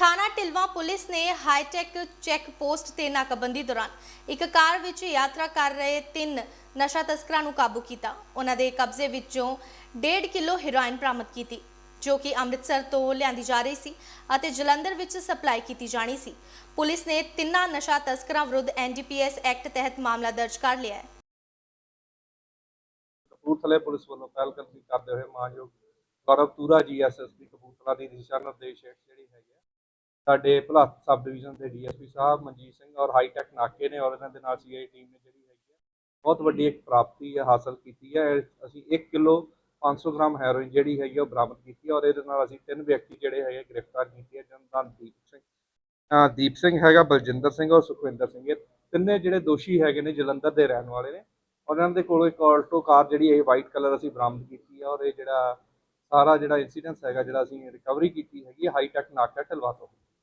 ਥਾਣਾ ਟਿਲਵਾ ਪੁਲਿਸ ਨੇ ਹਾਈਟੈਕ ਚੈੱਕ ਪੋਸਟ ਤੇ ਨਾਕਾਬੰਦੀ ਦੌਰਾਨ ਇੱਕ ਕਾਰ ਵਿੱਚ ਯਾਤਰਾ ਕਰ ਰਹੇ ਤਿੰਨ ਨਸ਼ਾ ਤਸਕਰਾਂ ਨੂੰ ਕਾਬੂ ਕੀਤਾ। ਉਹਨਾਂ ਦੇ ਕਬਜ਼ੇ ਵਿੱਚੋਂ 1.5 ਕਿਲੋ ਹੈਰੋਇਨ ਬਰਾਮਦ ਕੀਤੀ, ਜੋ ਕਿ ਅੰਮ੍ਰਿਤਸਰ ਤੋਂ ਲਿਆਂਦੀ ਜਾ ਰਹੀ ਸੀ ਅਤੇ ਜਲੰਧਰ ਵਿੱਚ ਸਪਲਾਈ ਕੀਤੀ ਜਾਣੀ ਸੀ। ਪੁਲਿਸ ਨੇ ਤਿੰਨਾਂ ਨਸ਼ਾ ਤਸਕਰਾਂ ਵਿਰੁੱਧ ਐਨਡੀਪੀਐਸ ਐਕਟ ਤਹਿਤ ਮਾਮਲਾ ਦਰਜ ਕਰ ਲਿਆ ਹੈ। ਕਪੂਰਥਲੇ ਪੁਲਿਸ ਵੱਲੋਂ ਪਹਿਲਕਦਮੀ ਕਰਦੇ ਹੋਏ ਮਾਨਯੋਗ ਗੌਰਵ ਤੂਰਾ ਜੀ ਐਸਐਸਪੀ ਕਪੂਰਥਲਾ ਦੀ ਦਿਸ਼ਾ ਨਿਰਦੇਸ਼ ਜਿਹੜੀ ਹੈਗੀ ਸਾਡੇ ਭਲਾਤ ਸਬ ਡਿਵੀਜ਼ਨ ਦੇ ਡੀਐਸਪੀ ਸਾਹਿਬ ਮਨਜੀਤ ਸਿੰਘ ਔਰ ਹਾਈਟੈਕ ਨਾਕੇ ਨੇ ਔਰ ਇਹਨਾਂ ਦੇ ਨਾਲ ਸੀਆਈ ਟੀਮ ਨੇ ਜਿਹੜੀ ਹੈਗੀ ਹੈ ਬਹੁਤ ਵੱਡੀ ਇੱਕ ਪ੍ਰਾਪਤੀ ਹੈ ਹਾਸਲ ਕੀਤੀ ਹੈ ਅਸੀਂ 1 ਕਿਲੋ 500 ਗ੍ਰਾਮ ਹੈਰੋਇਨ ਜਿਹੜੀ ਹੈਗੀ ਆ ਉਹ ਬਰਾਮਦ ਕੀਤੀ ਹੈ ਔਰ ਇਹਦੇ ਨਾਲ ਅਸੀਂ ਤਿੰਨ ਵਿਅਕਤੀ ਜਿਹੜੇ ਹੈਗੇ ਗ੍ਰਿਫਤਾਰ ਕੀਤੇ ਹੈ ਜਿਹਨਾਂ ਦਾ ਦੀਪ ਸਿੰਘ ਦੀਪ ਸਿੰਘ ਹੈਗਾ, ਬਲਜਿੰਦਰ ਸਿੰਘ ਔਰ ਸੁਖਵਿੰਦਰ ਸਿੰਘ। ਇਹ ਤਿੰਨੇ ਜਿਹੜੇ ਦੋਸ਼ੀ ਹੈਗੇ ਨੇ ਜਲੰਧਰ ਦੇ ਰਹਿਣ ਵਾਲੇ ਨੇ ਔਰ ਇਹਨਾਂ ਦੇ ਕੋਲੋਂ ਇੱਕ ਆਲਟੋ ਕਾਰ ਜਿਹੜੀ ਹੈ ਵਾਈਟ ਕਲਰ ਅਸੀਂ ਬਰਾਮਦ ਕੀਤੀ ਹੈ ਔਰ ਇਹ ਜਿਹੜਾ ਸਾਰਾ ਜਿਹੜਾ ਇਨਸੀਡੈਂਸ ਹੈਗਾ ਜਿਹੜਾ ਅਸੀਂ ਰਿਕਵਰੀ ਕੀਤੀ ਹੈਗੀ ਹਾਈਟੈਕ ਨਾਕਾ ਢਲਵਾ ਤੋਂ।